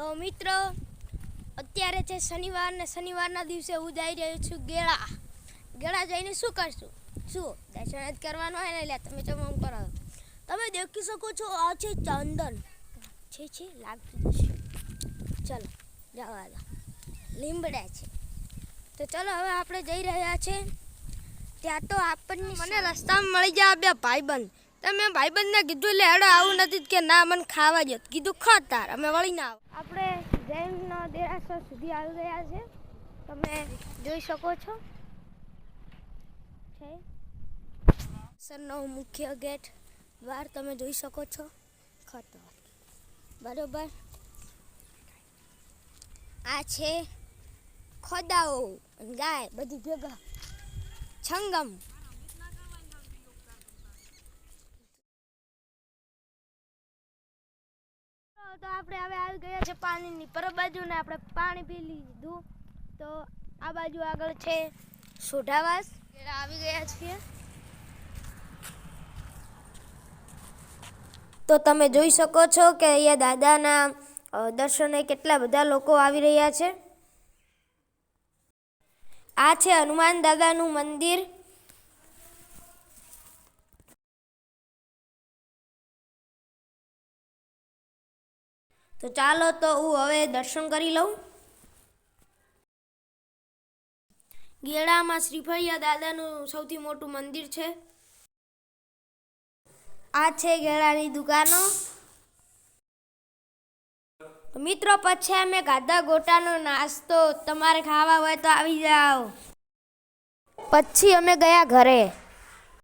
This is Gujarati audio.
તો મિત્રો, અત્યારે છે શનિવાર ને શનિવારના દિવસે હું જઈ રહ્યો છું ગેળા. ગેળા જઈને શું કરશું? શું દર્શન જ કરવાનું હોય ને એટલે તમે ચમમ કરો. તમે દેખી શકો છો, આ છે ચંદન. છે છે, લાગતું જશે ચલો જવા દો લીમડા છે. તો ચલો, હવે આપણે જઈ રહ્યા છે. ત્યાં તો આપણને મને રસ્તામાં મળી જાય બે ભાઈબંધ. તમે ભાઈબંધને કીધું એટલે હેડો આવું નથી કે ના મને ખાવા દો. કીધું ખા તાર અમે વળી ના આવો. આપણે જૈનનો દેરાસર સુધી આવી ગયા છે. તમે જોઈ શકો છો. છે. સરનો મુખ્ય ગેટ દ્વાર તમે જોઈ શકો છો. ખતો બરોબર? આ છે ખોદાઓ અને ગાય બધી ભેગા. છંગમ. તો આપણે હવે આવી ગયા છે પાણીની પર બાજુ ને આપણે પાણી પી લીધું. તો આ બાજુ આગળ છે સોઢાવાસ. આવી ગયા છીએ. તો તમે જોઈ શકો છો કે અહીંયા દાદાના દર્શને કેટલા બધા લોકો આવી રહ્યા છે. આ છે હનુમાન દાદાનું મંદિર. તો ચાલો તો હું હવે દર્શન કરી લઉં. ગેડામાં શ્રીફળિયા દાદાનું સૌથી મોટું મંદિર છે. આ છે ગેડાની દુકાનો. મિત્રો, પછી અમે ગાધા ગોટાનો નાસ્તો. તમારે ખાવા હોય તો આવી જાઓ. પછી અમે ગયા ઘરે.